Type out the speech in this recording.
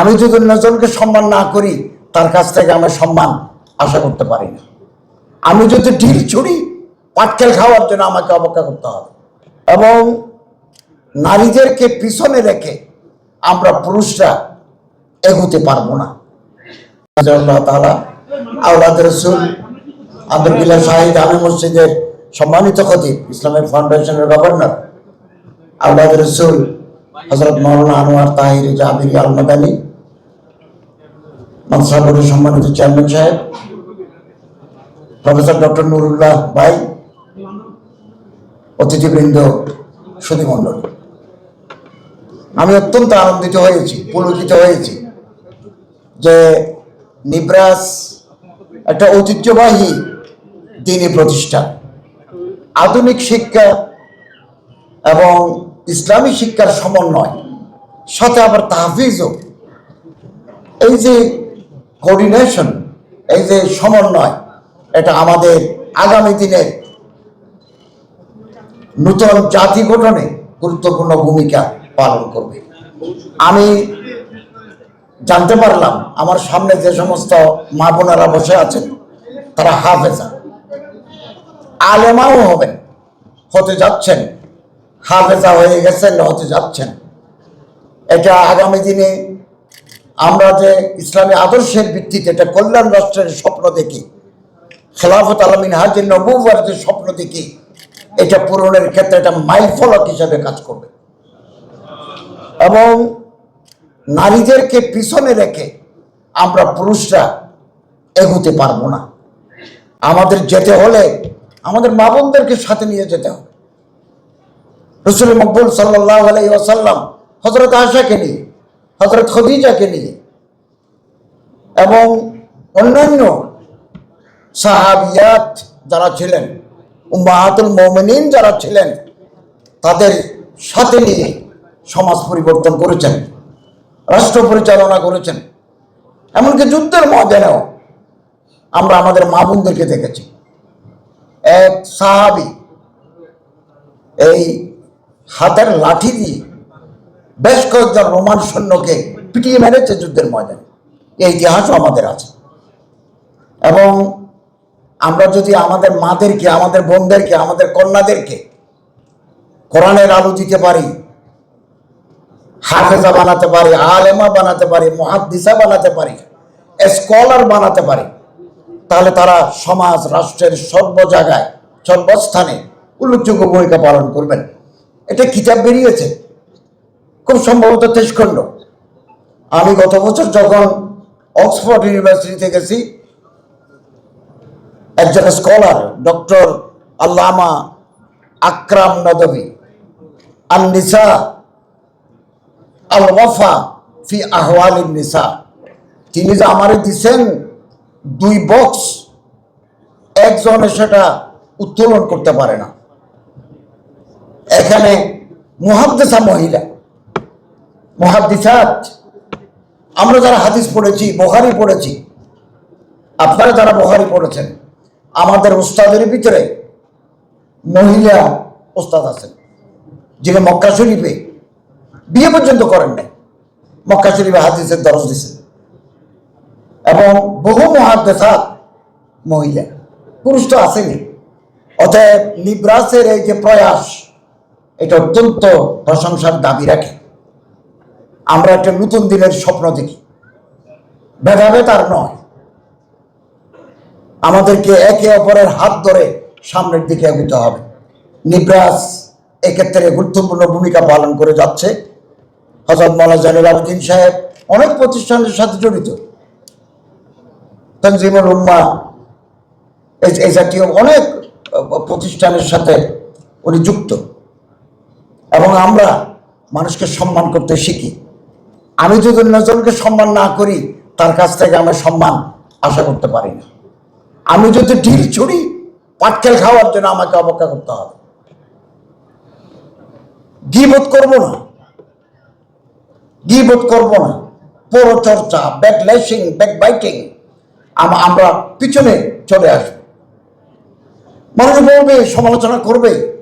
আমি যদি অন্যজনকে সম্মান না করি, তার কাছ থেকে আমার সম্মান আশা করতে পারি না। আমি যদি ঢিল ছুড়ি, পাটকেল খাওয়ার জন্য আমাকে অপেক্ষা করতে হবে। এবং নারীদেরকে পিছনে রেখে আমরা পুরুষরা এগোতে পারব না। আব্দুল্লাহ শাহিদ আমি মসজিদের সম্মানিত খতিব, ইসলামিক ফাউন্ডেশনের গভর্নর, আওলাদ রসুল হজরত মৌলানা আনোয়ার তাহির জাবির আল মাদানী মানসাবুরের সম্মানিত চেয়ারম্যান সাহেব, প্রফেসর ডক্টর নুরুল্লাহ ভাই, অতিথিবৃন্দ, সুধীমণ্ডল। আমি অত্যন্ত আনন্দিত হয়েছি, পুলকিত হয়েছি যে নিব্রাস একটা ঐতিহ্যবাহী দিনী প্রতিষ্ঠান আধুনিক শিক্ষা এবং ইসলামী শিক্ষার সমন্বয়, সাথে আবার তাহফিজও। এই যে কোঅর্ডিনেশন, এই যে সমন্বয়, এটা আমাদের আগামী দিনের নূতন জাতি গঠনে গুরুত্বপূর্ণ ভূমিকা পালন করবে। আমি জানতে পারলাম, আমার সামনে যে সমস্ত মা বোনেরা বসে আছেন, তারা হাফেজা। আলেমাও হবেন, হতে যাচ্ছেন, হাফেজা হয়ে গেছেন, হতে যাচ্ছেন। এটা আগামী দিনে আমরা যে ইসলামী আদর্শের ভিত্তিতে এটা কল্যাণ রাষ্ট্রের স্বপ্ন দেখি, খেলাফত আলমিন হাজির নবুবার স্বপ্ন দেখি, এটা পূরণের ক্ষেত্রে এটা মাইল ফলক হিসাবে কাজ করবে। এবং নারীদেরকে পিছনে রেখে আমরা পুরুষরা এগোতে পারব না। আমাদের যেতে হলে আমাদের মা বোনদেরকে সাথে নিয়ে যেতে হবে। রসুল মকবুল সাল্লাহ আলাই ওসাল্লাম হজরত আশাকে নিয়ে হজরত খদিজাকে নিয়ে এবং অন্যান্য সাহাবিয়াত যারা ছিলেন, উম্মাহাতুল মোমিনিন যারা ছিলেন, তাদের সাথে নিয়ে সমাজ পরিবর্তন করেছেন, রাষ্ট্র পরিচালনা করেছেন, এমনকি যুদ্ধের ময়দানেও আমরা আমাদের মা বোনদেরকে দেখেছি। এক সাহাবি এই হাতের লাঠি দিয়ে বেশ কয়েকজন রোমান সৈন্যকে পিটিয়ে মেরেছে যুদ্ধের ময়দানে। এই ইতিহাসও আমাদের আছে। এবং আমরা যদি আমাদের মাদেরকে, আমাদের বোনদেরকে, আমাদের কন্যাদেরকে কোরআনের আলো দিতে পারি, হাফেজা বানাতে পারি, আলেমা বানাতে পারি মহাদিসা বানাতে পারি, স্কলার বানাতে পারি, তাহলে তারা সমাজ, রাষ্ট্রের সর্ব জায়গায়, সর্বস্থানে উল্লেখযোগ্য ভূমিকা পালন করবেন। এটা কিতাব বেরিয়েছে। খুব সম্ভবত তেইশ খণ্ড আমি গত বছর যখন অক্সফোর্ড ইউনিভার্সিটিতে গেছি, একজন স্কলার, ডক্টর আল্লামা আকরাম নদবী আন নিসা আল ওয়াফা ফি আহওয়াল নিসা, তিনি যে আমারে দিছেন দুই বক্স, একজনে সেটা উত্তোলন করতে পারে না। এখানে মুহাদ্দিসা মহিলা মুহাদ্দিসাত, আমরা যারা হাদিস পড়েছি বহারি পড়েছি, আপনারা যারা বহারি পড়েছেন, আমাদের উস্তাদের ভিতরে মহিলা ওস্তাদ আছেন, যিনি মক্কা শরীফে বিয়ে পর্যন্ত করেন নাই। মক্কা শরীফে হাদিসের দরজ দিছেন এবং বহু মহাদ্দেশাত মহিলা, পুরুষ তো আসেনি অতএব নিব্রাসের এই যে প্রয়াস, এটা অত্যন্ত প্রশংসার দাবি রাখে। আমরা একটা নতুন দিনের স্বপ্ন দেখি। ভেদাভেদ আর নয়। আমাদেরকে একে অপরের হাত ধরে সামনের দিকে এগোতে হবে। নিব্রাস এক্ষেত্রে গুরুত্বপূর্ণ ভূমিকা পালন করে যাচ্ছে। হজরত মৌলা জানুল আবদিন সাহেব অনেক প্রতিষ্ঠানের সাথে জড়িত। তনজিমুল উম্মা এই জাতীয় অনেক প্রতিষ্ঠানের সাথে উনি যুক্ত। এবং আমরা মানুষকে সম্মান করতে শিখি। আমি যদি অন্যজনকে সম্মান না করি, তার কাছ থেকে আমার সম্মান আশা করতে পারি না। আমি যদি ঢিল ছুড়ি, পাটকেল খাওয়ার জন্য আমাকে অপেক্ষা করতে হবে। গিবোধ করব না। গিবোধ করব না। পরচর্চা ব্যাক ল্যাশিং ব্যাক বাইটিং আমরা পিছনে চলে আসব। মানুষ বলবে, সমালোচনা করবে।